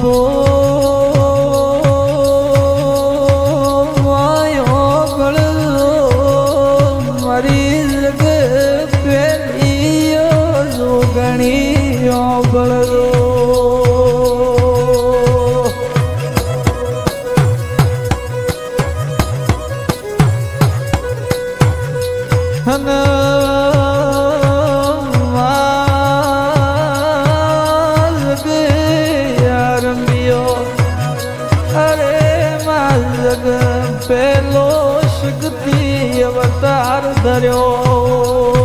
Oh. શક્તિ અવતાર ધર્યો.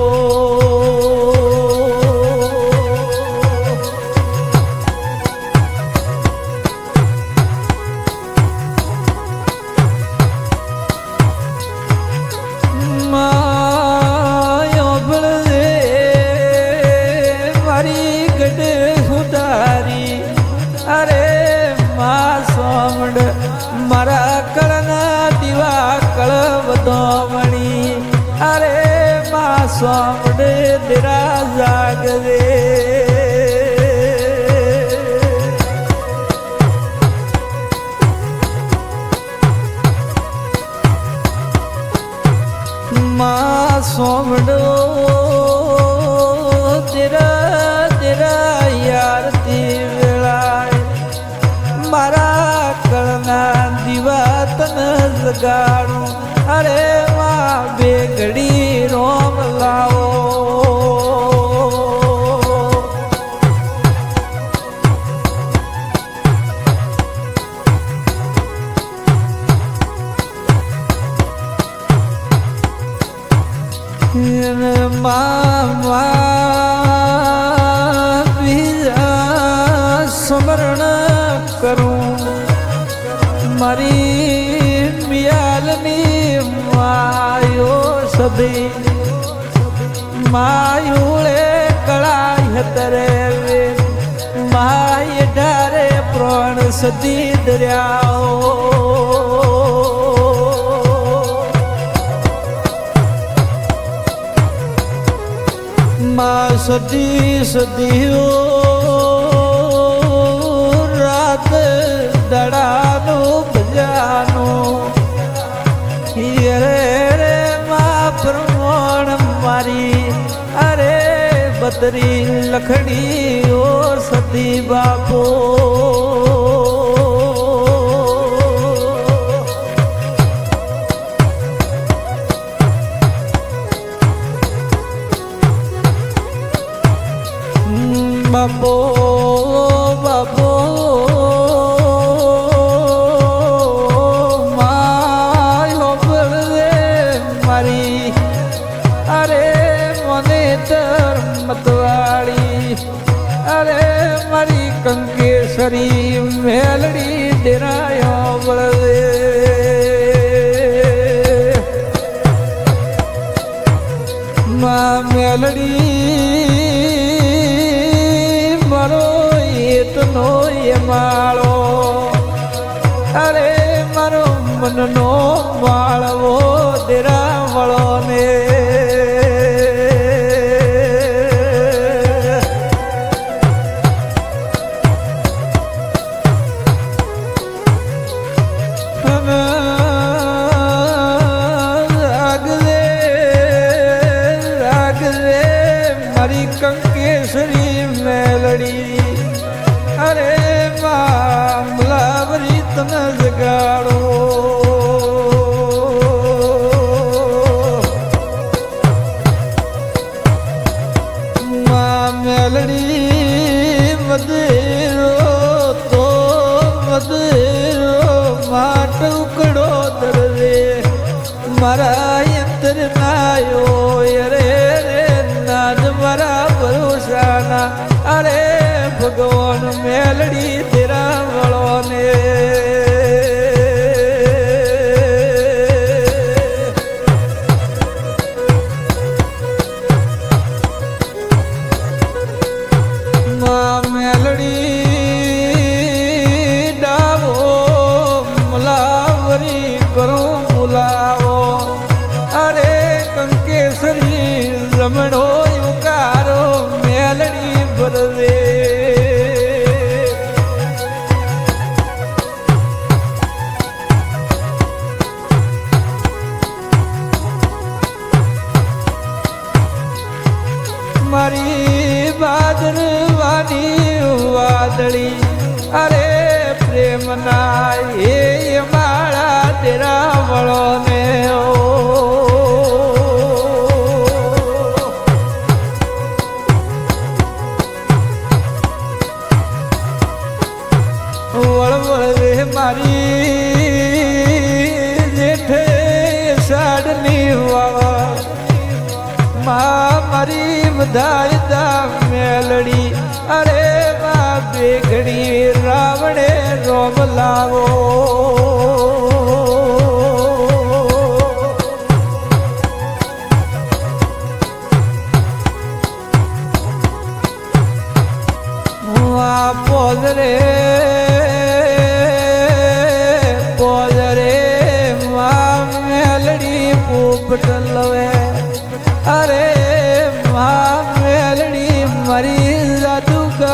આવડો સભી માયુળે કળાય તરે માય ઢારે પ્રાણ સદી દર્યાઓ. માં સદી સદીઓ રાત દડાનું ભજાનું હિયરે બતરી લખડી ઓ સતી બાપો. வாழவோ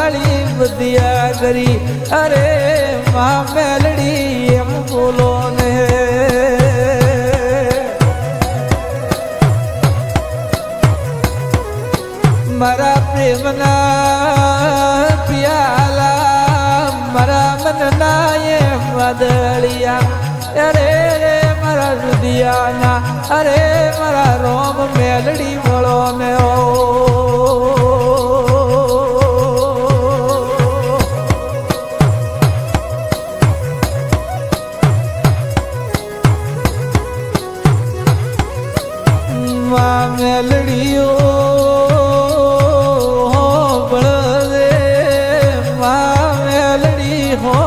કાળી બધિયા કરી અરે મા મેલડી એમ બોલો ને મારા પ્રેમના પિયાલા મારા મનના એ વાદળિયા અરે રે મારા રુદિયાના અરે મારા રોમ મેલડી વળો ને ઓ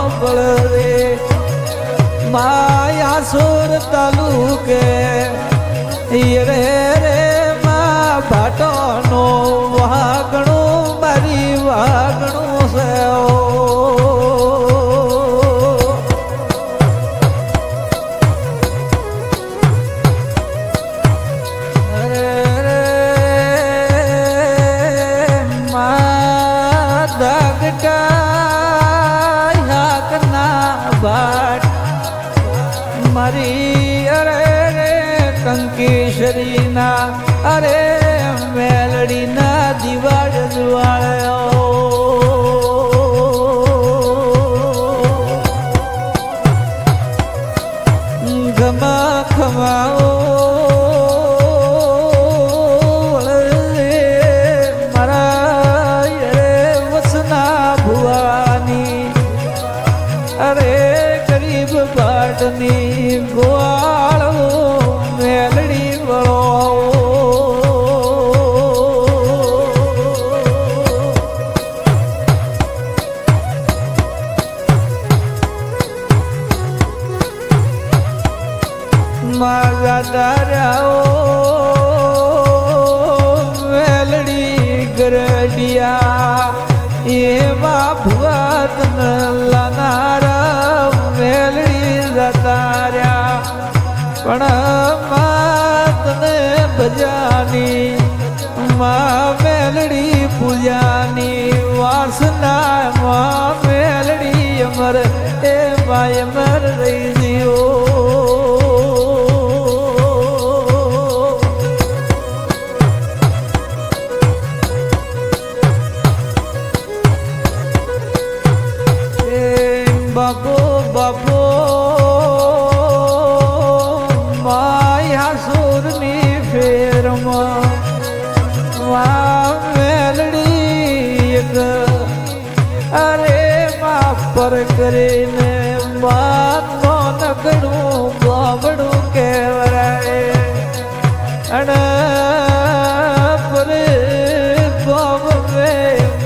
રે માયા સોર તાલુકે રે ગમા ખમાઓ ભજાની મા મેલડી પૂજાની વાસના મા મેલડી અમર એ માય અમર રહી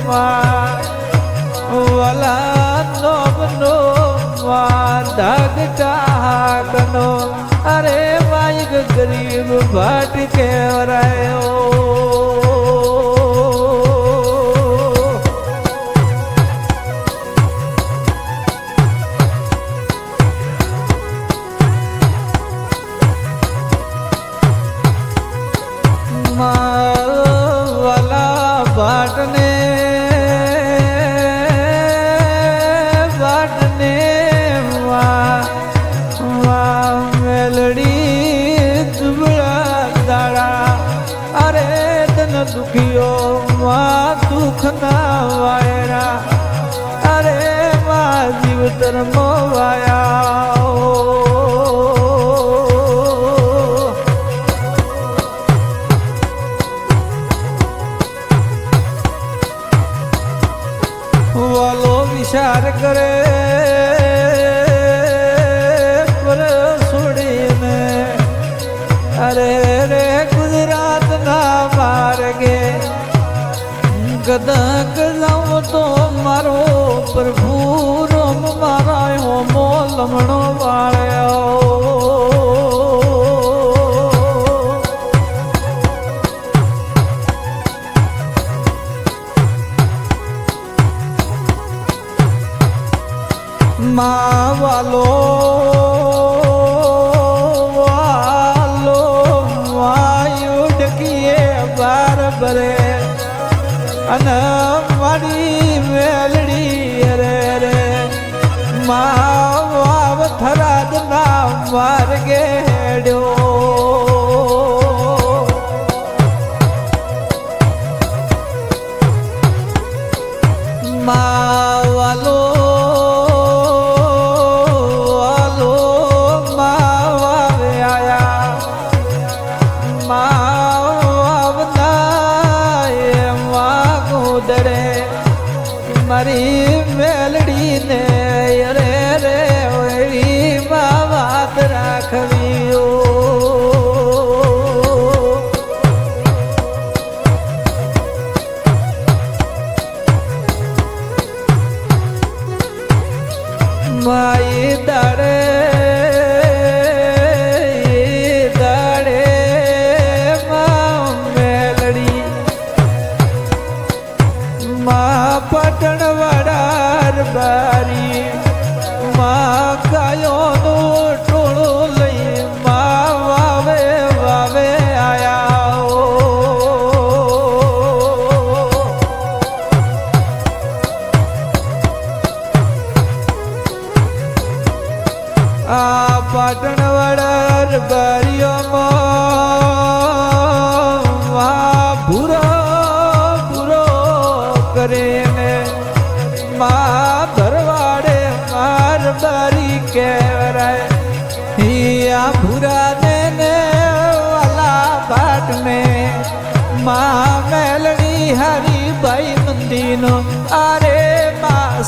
મા વાલા નોમનો ધાગ ચાકનો અરે વાઈક ગરીબ ભટ કેવરાયો. તર મોવાયા avalou. Senhor.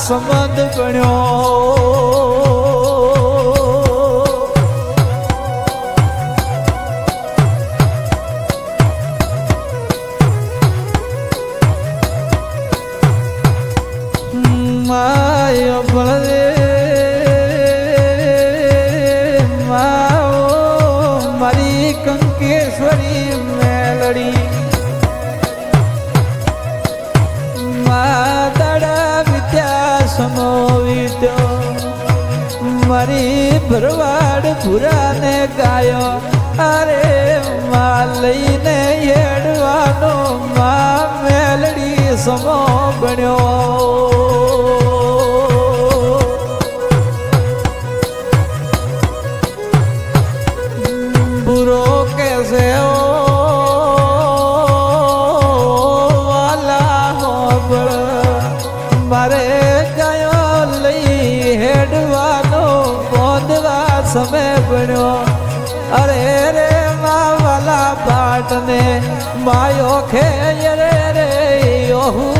સંબંધ ગણ્યો. મારી ભરવાડ પુરાને ગાયો. અરે માં લઈને એડવાનો માં મેલડી સમો બન્યો. માયો ખેય રે રે ઓહુ.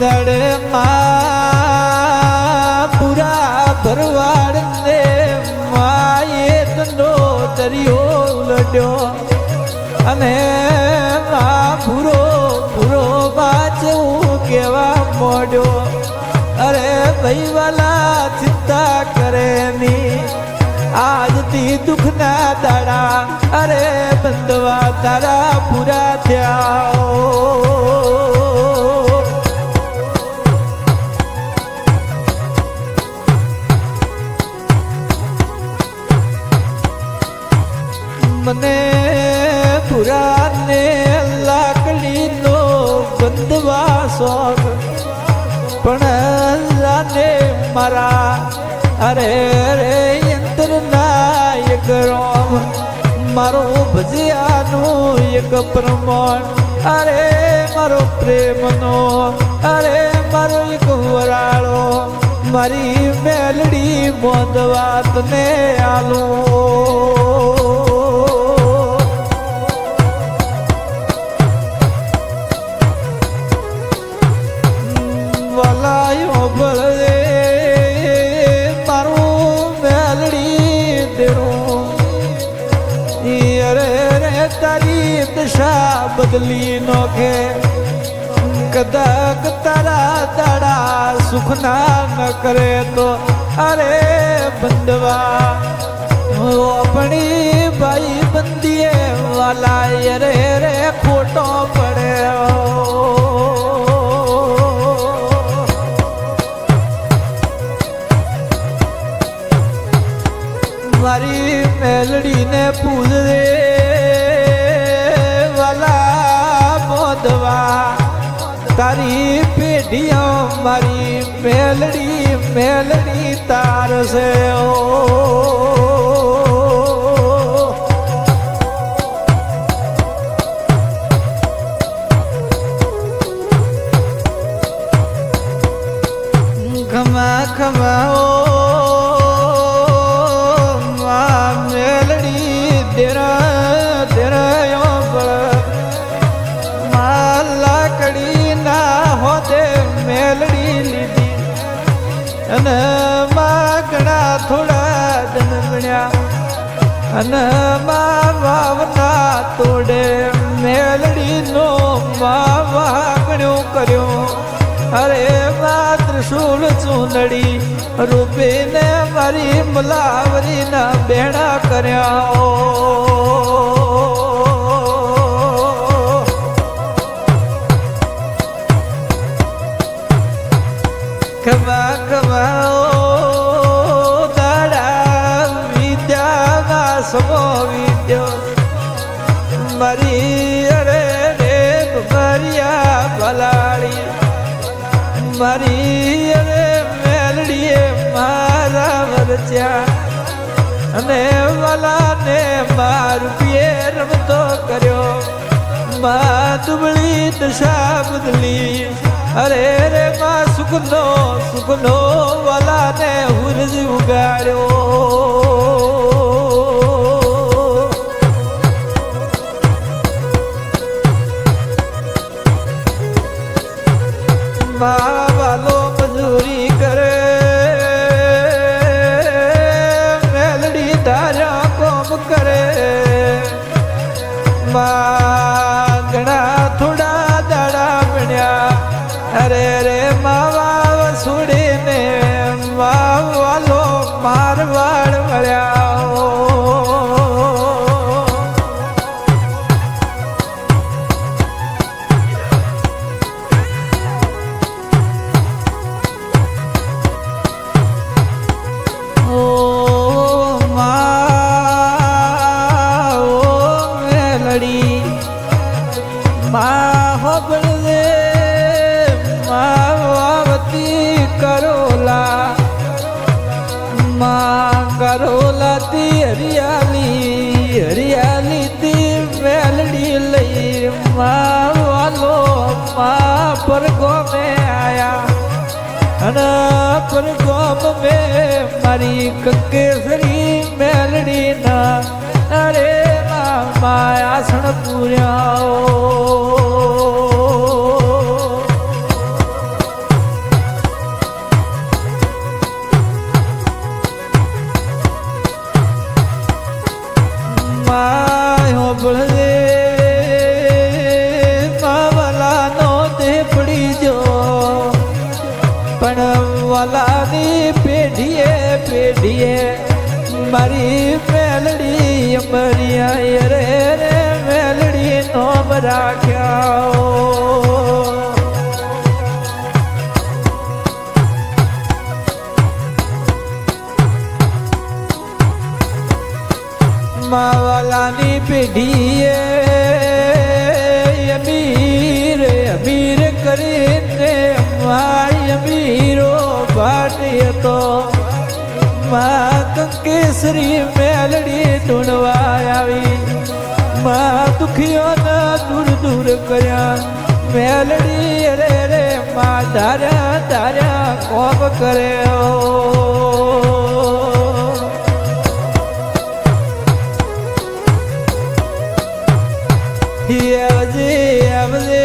દળમાં પૂરા ભરવાડ અને મા ભૂરો ભૂરો બાજવું કેવા મોડ્યો. અરે ભાઈ વાલા આજથી દુઃખના દાડા, અરે બંધવા તારા પૂરા થયા. મને પુરાને લાકડીનો બંધવા શોખ, પણ જાને મારા, અરે રે રોમ મારો ભજિયાનું એક પ્રમાણ. અરે મારો પ્રેમનો, અરે મારો એક વરાળો. મારી મેલડી મોદવા તને આલો. દશા બદલી નોખે. કદક તારા દાડા સુખના ન કરે તો અરે બંધવા. આપણી ભાઈ બંદીએ વાલા અરે રે ખોટો પડ્યો. મારી મેલડીને પૂજે તારી પેઢીઓ મારી મેલડી મેલડી તાર છે ખમા ખમા અને માં વાવના તોડે મેલડીનો માં વાગણ્યો કર્યો. અરે માં ત્રિશુલ ચૂંદડી રૂપીને મારી મલાવરીના બેડા કર્યા. ઓ ખમા ખમા ઓ મારી, અરે રે ભરિયા ભલાળી. મારી, અરે મેલડીએ મારા વરચ્યા. અને વાલાને મારું પીએ રમતો કર્યો. મા દુબળી દશા બદલી. અરે રે મા સુખનો સુખનો વાલાને હુરજ ઉગાડ્યો. માં પરગોમ મેં મારી કંકેસરી મેલડી ના અરે માં માયાસણ પૂર્યા રાખ્યા માવાલાની પેઢીએ અમીર અમીર કરીને મારી અમીરો ભાટી હતો મા કંકેસરી મેલડી ઢૂંઢવા આવી. મા દુખીઓને દૂર દૂર કર્યા. મેલડી રે રે મા, ધાર્યા ધાર્યા કોપ કરે આવજે આવજે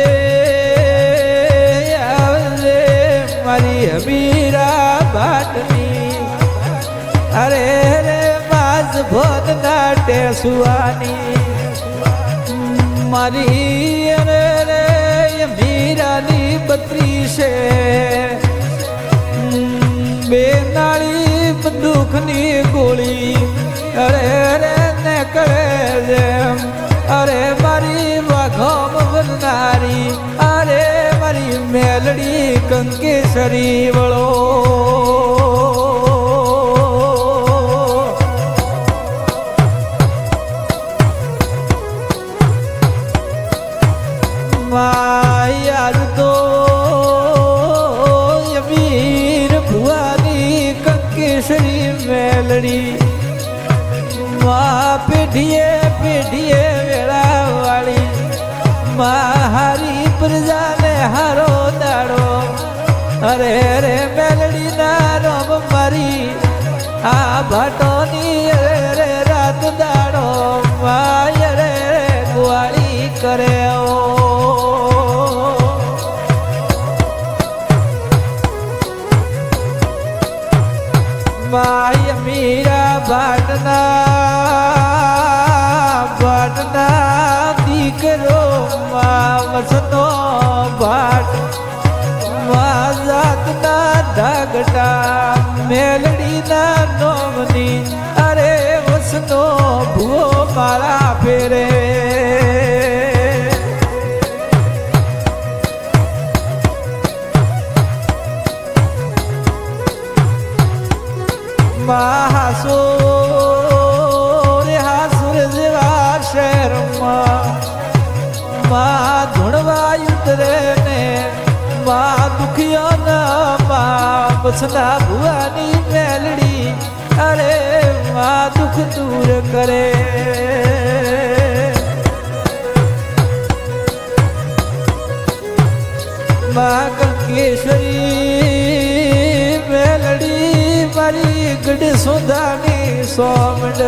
આવજે, મારી હમીરા ભાટની. અરે રે નાટે સુવાની. મારી અરે રે મીરાની બત્રીસે બે નાળી દુઃખની ગોળી. અરે રે, ને કરે જેમ. અરે મારી વાઘોમ વરનારી, અરે મારી મેલડી કંકેસરી વળો. મેલડી મા પેઢીએ પેઢીએ વેળાવાળી મા હારી પ્રજાને હારો દાડો. અરે રે મેલડી ના રોમ મારી આ ભાટોની રે રે રાત દાડો. માય રે ગુવાળી કરે ઓ. જાતના ધાગટા મેલડીના નોમની. અરે દૂર કરે. માં કંકેશ્વરી મેલડી મારી ગઢ સુધાની સોમડ.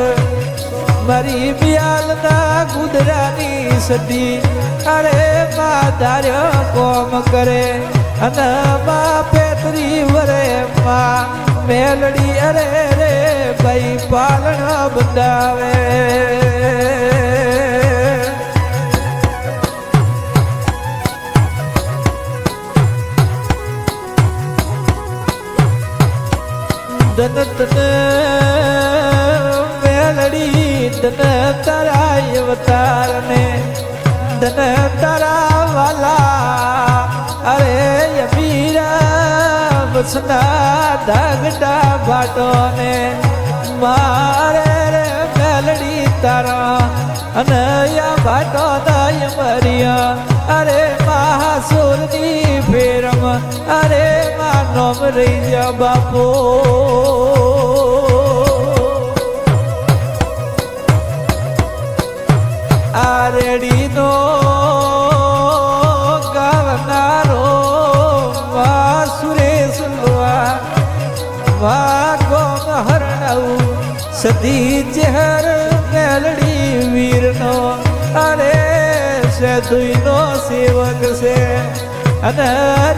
મારી બિયાલના ગુદરાની સદી અરે મા ધાર્યો કોમ કરે. અને મા પેતરી વરે મા મેલડી અરે રે ભાઈ પાલણ બંધાવે? ધન તન મેલડી ધન તારા અવતારને, ધન તારા વાલા અરે યમીરા બસના ધાગટા ભાટોને મારે રે મેલડી તારા. અને યા ભાટો દાય મરિયા. અરે મહાસુરની ફેરમ અરે મા નોમ રહી જા બાપો. આ રેડીનો ગાવનારો વા સુરેશ વા સદી ચહેર મેલડી વીરનો. અરે સેતુઈનો સેવક છે. અને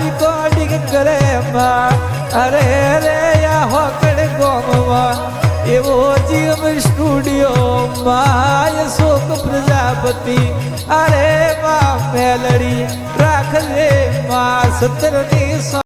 રિકોર્ડિંગ કરે માં અરે રે યા હોકડ ગોમમાં. એવો જીવ સ્ટુડિયો માય શોક પ્રજાપતિ. અરે માં મેલડી રાખજે માં સતરની